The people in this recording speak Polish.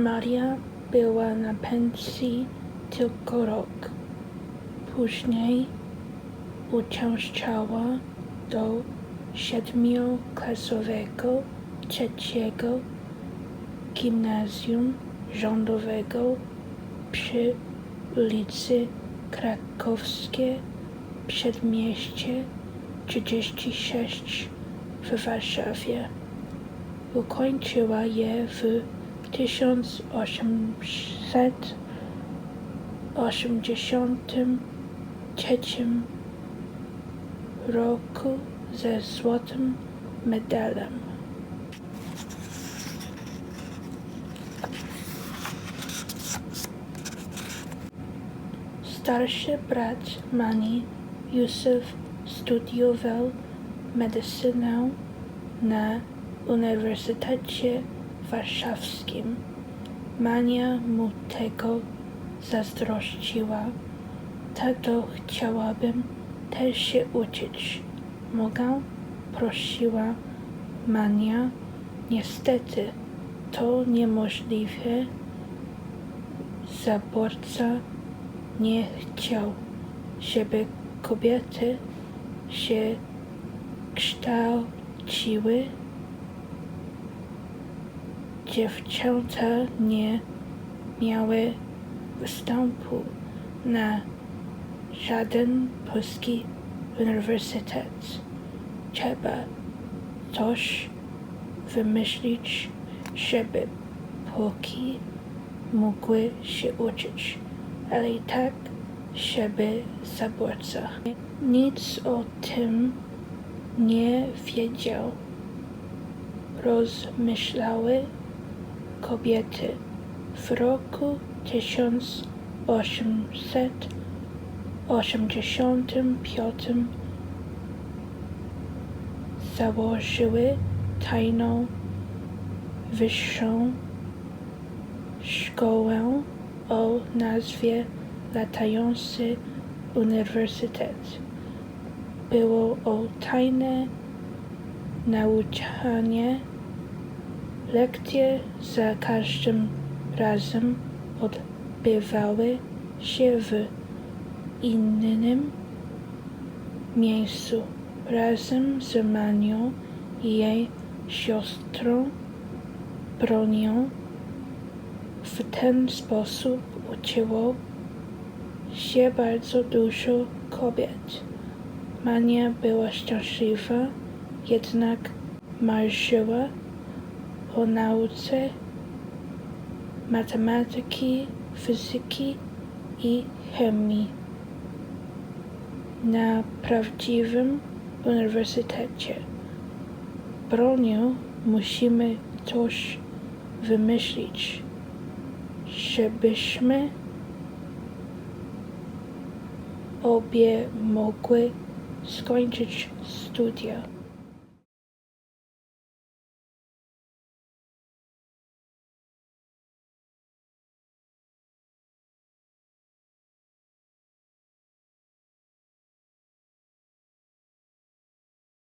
Maria była na pensji tylko rok. Później uczęszczała do siedmioklasowego trzeciego gimnazjum rządowego przy ulicy Krakowskie Przedmieście 36 w Warszawie. Ukończyła je w 1883 roku ze złotym medalem. Starszy brat Mani, Józef, studiował medycynę na Uniwersytecie Warszawskim. Mania mu tego zazdrościła. Tato, chciałabym też się uczyć. Mogę? Prosiła Mania. Niestety, to niemożliwe. Zaborca nie chciał, żeby kobiety się kształciły. Dziewczęta nie miały wstępu na żaden polski uniwersytet. Trzeba coś wymyślić, żeby Polki mogły się uczyć, ale i tak, żeby zaborca nic o tym nie wiedział. Rozmyślały kobiety w roku 1885 założyły tajną wyższą szkołę o nazwie Latający Uniwersytet. Było o tajne nauczanie. Lekcje za każdym razem odbywały się w innym miejscu razem z Manią i jej siostrą Bronią. W ten sposób uczyło się bardzo dużo kobiet. Mania była szczęśliwa, jednak marzyła o nauce matematyki, fizyki i chemii na prawdziwym uniwersytecie. Broniu, musimy coś wymyślić, żebyśmy obie mogły skończyć studia.